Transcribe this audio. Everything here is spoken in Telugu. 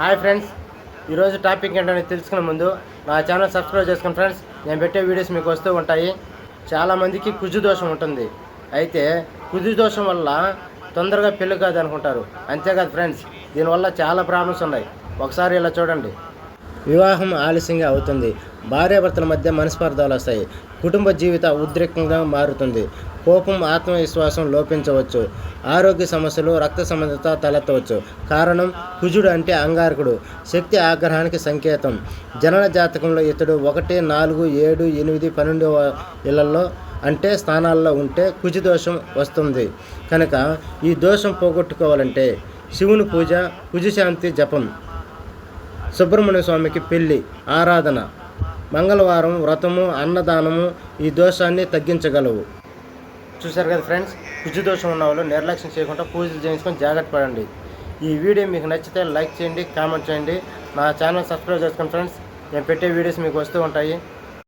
హాయ్ ఫ్రెండ్స్ ఈరోజు టాపిక్ ఏంటనేది తెలుసుకునే ముందు నా ఛానల్ సబ్స్క్రైబ్ చేసుకోండి ఫ్రెండ్స్ నేను పెట్టే వీడియోస్ మీకు వస్తూ ఉంటాయి. చాలామందికి కుజు దోషం ఉంటుంది. అయితే కుజు దోషం వల్ల తొందరగా పెళ్ళి కాదు అనుకుంటారు అంతేకాదు ఫ్రెండ్స్ దీనివల్ల చాలా ప్రాబ్లమ్స్ ఉన్నాయి. ఒకసారి ఇలా చూడండి. వివాహం ఆలస్యంగా అవుతుంది. భార్యాభర్తల మధ్య మనస్పర్ధాలు వస్తాయి. కుటుంబ జీవిత ఉద్రిక్తంగా మారుతుంది. కోపం ఆత్మవిశ్వాసం లోపించవచ్చు. ఆరోగ్య సమస్యలు రక్త సంబంధత తలెత్తవచ్చు. కారణం కుజుడు అంటే అంగారకుడు. శక్తి ఆగ్రహానికి సంకేతం. జనన జాతకంలో ఇతడు ఒకటి నాలుగు ఏడు ఎనిమిది పన్నెండు ఇళ్ళలో అంటే స్థానాల్లో ఉంటే కుజు దోషం వస్తుంది. కనుక ఈ దోషం పోగొట్టుకోవాలంటే శివుని పూజ కుజుశాంతి జపం. సుబ్రహ్మణ్య స్వామికి పెళ్ళి ఆరాధన మంగళవారం వ్రతము అన్నదానము ఈ దోషాన్ని తగ్గించగలవు. చూసారు కదా ఫ్రెండ్స్ కుజు దోషం ఉన్న వాళ్ళు నిర్లక్ష్యం చేయకుండా పూజలు చేయించుకొని జాగ్రత్త పడండి. ఈ వీడియో మీకు నచ్చితే లైక్ చేయండి కామెంట్ చేయండి. నా ఛానల్ సబ్స్క్రైబ్ చేసుకోండి ఫ్రెండ్స్. నేను పెట్టే వీడియోస్ మీకు వస్తూ ఉంటాయి.